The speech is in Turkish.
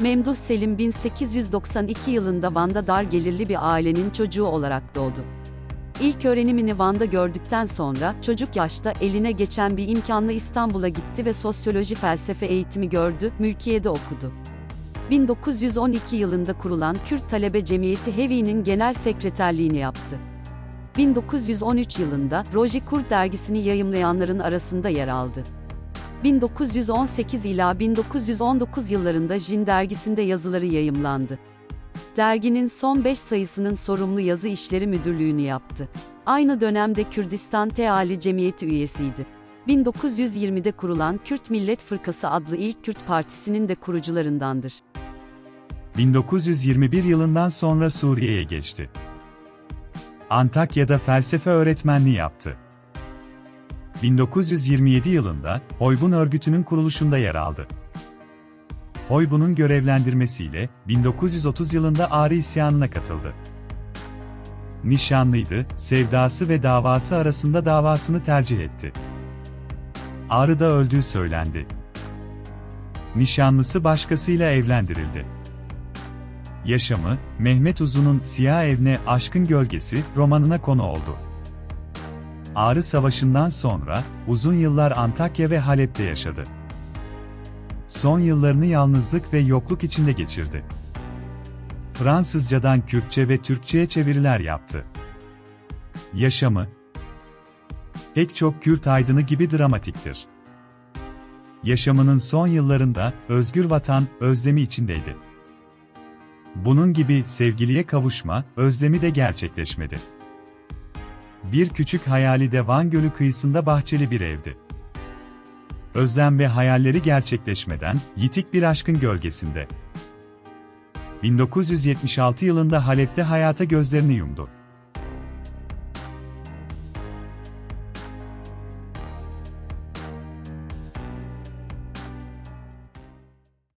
Memduh Selim 1892 yılında Van'da dar gelirli bir ailenin çocuğu olarak doğdu. İlk öğrenimini Van'da gördükten sonra çocuk yaşta eline geçen bir imkanla İstanbul'a gitti ve sosyoloji felsefe eğitimi gördü, mülkiyede okudu. 1912 yılında kurulan Kürt Talebe Cemiyeti Hevi'nin genel sekreterliğini yaptı. 1913 yılında Roji Kurt dergisini yayımlayanların arasında yer aldı. 1918 ila 1919 yıllarında Jin dergisinde yazıları yayımlandı. Derginin son 5 sayısının sorumlu yazı işleri müdürlüğünü yaptı. Aynı dönemde Kürdistan Teali Cemiyeti üyesiydi. 1920'de kurulan Kürt Millet Fırkası adlı ilk Kürt Partisi'nin de kurucularındandır. 1921 yılından sonra Suriye'ye geçti. Antakya'da felsefe öğretmenliği yaptı. 1927 yılında Hoybun örgütünün kuruluşunda yer aldı. Hoybun'un görevlendirmesiyle 1930 yılında Ağrı isyanına katıldı. Nişanlıydı, sevdası ve davası arasında davasını tercih etti. Ağrı'da öldüğü söylendi. Nişanlısı başkasıyla evlendirildi. Yaşamı, Mehmet Uzun'un Siyah Evne Aşkın Gölgesi romanına konu oldu. Ağrı Savaşı'ndan sonra uzun yıllar Antakya ve Halep'te yaşadı. Son yıllarını yalnızlık ve yokluk içinde geçirdi. Fransızcadan Kürtçe ve Türkçe'ye çeviriler yaptı. Yaşamı, pek çok Kürt aydını gibi dramatiktir. Yaşamının son yıllarında özgür vatan özlemi içindeydi. Bunun gibi sevgiliye kavuşma özlemi de gerçekleşmedi. Bir küçük hayali de Van Gölü kıyısında bahçeli bir evdi. Özlem ve hayalleri gerçekleşmeden yitik bir aşkın gölgesinde. 1976 yılında Halep'te hayata gözlerini yumdu.